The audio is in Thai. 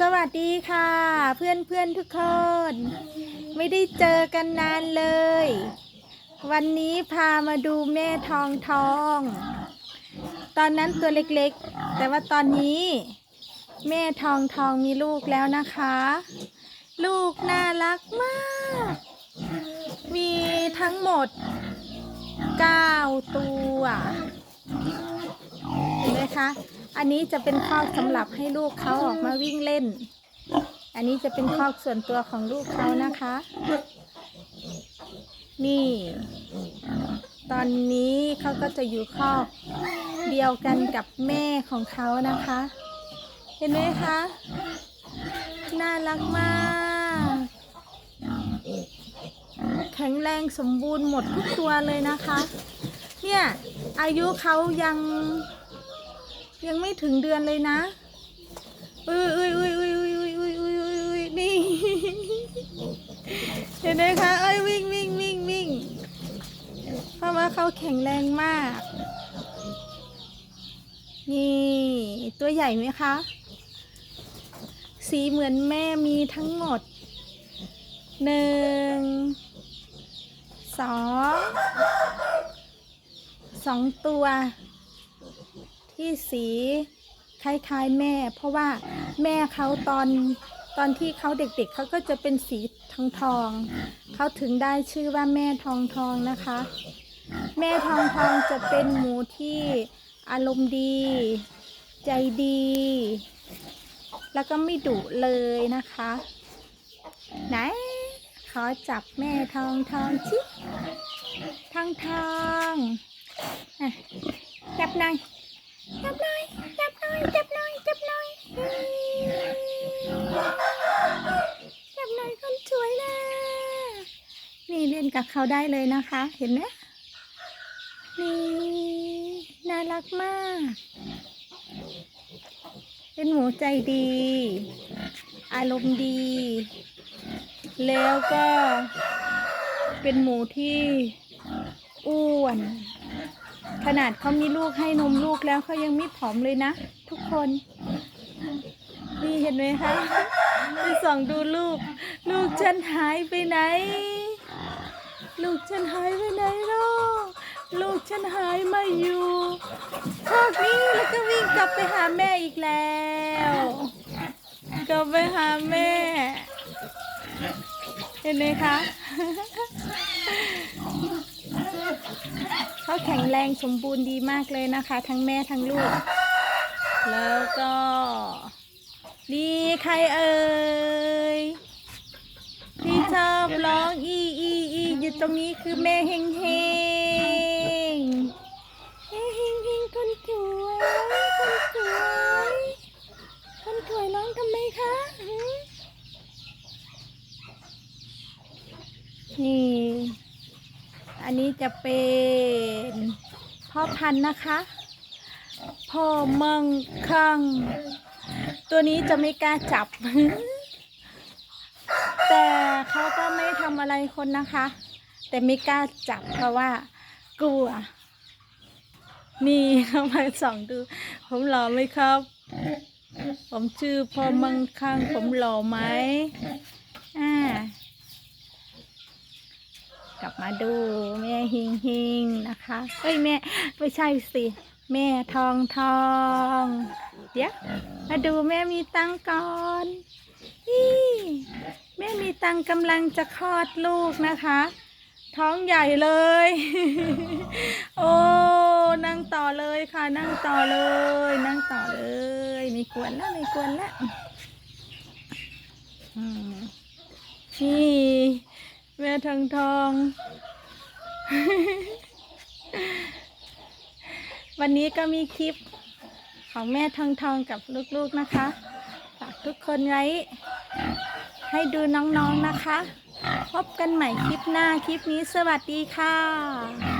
สวัสดีค่ะ เพื่อนเพื่อนทุกคน ไม่ได้เจอกันนานเลย วันนี้พามาดูแม่ทองทอง ตอนนั้นตัวเล็กๆ แต่ว่าตอนนี้ แม่ทองทองมีลูกแล้วนะคะ ลูกน่ารักมาก มีทั้งหมด 9 ตัวเห็นไหมคะ อันนี้จะเป็นคอกสำหรับให้ลูกเขาออกมาวิ่งเล่น อันนี้จะเป็นคอกส่วนตัวของลูกเขานะคะ นี่ ตอนนี้เขาก็จะอยู่คอกเดียวกันกับแม่ของเขานะคะ เห็นไหมคะ น่ารักมาก แข็งแรงสมบูรณ์หมดทุกตัวเลยนะคะ เนี่ย อายุเขายัง ยังไม่ถึงเดือนเลยนะอุ้ยอุ้ยอุ้ยอุ้ยอุ้ยอุ้ยอุ้ยอุ้ยอุ้ยนี่เห็นไหมคะเอ้ยวิ่งวิ่งวิ่งวิ่งเพราะว่าเขาแข็งแรงมาก นี่ ตัวใหญ่ไหมคะ สีเหมือนแม่มีทั้งหมดหนึ่งสองสองตัว ที่สีคล้ายๆแม่ เพราะว่าแม่เขาตอนตอนที่เขาเด็กๆเขาก็จะเป็นสีทองทองๆเขาถึงได้ชื่อว่าแม่ทองทองนะคะ แม่ทองทองจะเป็นหมูที่อารมณ์ดี ใจดี แล้วก็ไม่ดุเลยนะคะ ไหนขอจับแม่ทองทองชิทองทองอะจับหน่อย จับหน่อยจับหน่อยจับหน่อยจับหน่อยจับหน่อยคนสวยนะนี่เล่นกับเขาได้เลยนะคะ เห็นไหมนี่น่ารักมาก เป็นหมูใจดี อารมณ์ดี แล้วก็เป็นหมูที่อ้วน ขนาดเขามีลูกให้นมลูกแล้วเขายังไม่ผอมเลยนะ ทุกคน นี่เห็นไหมคะไปส่องดูลูก ลูกฉันหายไปไหน ลูกฉันหายไปไหนลูกลูกฉันหายมาอยู่พวกนี้แล้วก็วิ่งกลับไปหาแม่อีกแล้ว กลับไปหาแม่ เห็นไหมคะ เขาแข็งแรงสมบูรณ์ดีมากเลยนะคะ ทั้งแม่ทั้งลูก แล้วก็นี่ใครเอ่ยที่ชอบร้องอีอีอีอยู่ตรงนี้คือแม่เฮงเฮงแม่เฮงเฮงคนสวยคนสวยคนสวยร้องทำไมคะนี่ อันนี้จะเป็นพ่อพันธุ์นะคะ พ่อเมืองคัง ตัวนี้จะไม่กล้าจับ แต่เขาก็ไม่ทำอะไรคนนะคะ แต่ไม่กล้าจับเพราะว่ากลัว นี่เข้ามาส่องดู ผมหล่อไหมครับ ผมชื่อพ่อเมืองคัง ผมหล่อไหมอ่า กลับมาดูแม่ฮิงฮิงนะคะเอ้ยแม่ไม่ใช่สิแม่ทองทองเดี๋ยวมาดูแม่มีตังก่อนนี่แม่มีตังกำลังจะคลอดลูกนะคะ ท้องใหญ่เลย โอ้นั่งต่อเลยค่ะ นั่งต่อเลย นั่งต่อเลยไม่กวนแล้วไม่กวนแล้วนี่ แม่ทองทอง วันนี้ก็มีคลิปของแม่ทองทองกับลูกๆนะคะฝากทุกคนไว้ให้ดูน้องๆนะคะ พบกันใหม่คลิปหน้าคลิปนี้สวัสดีค่ะ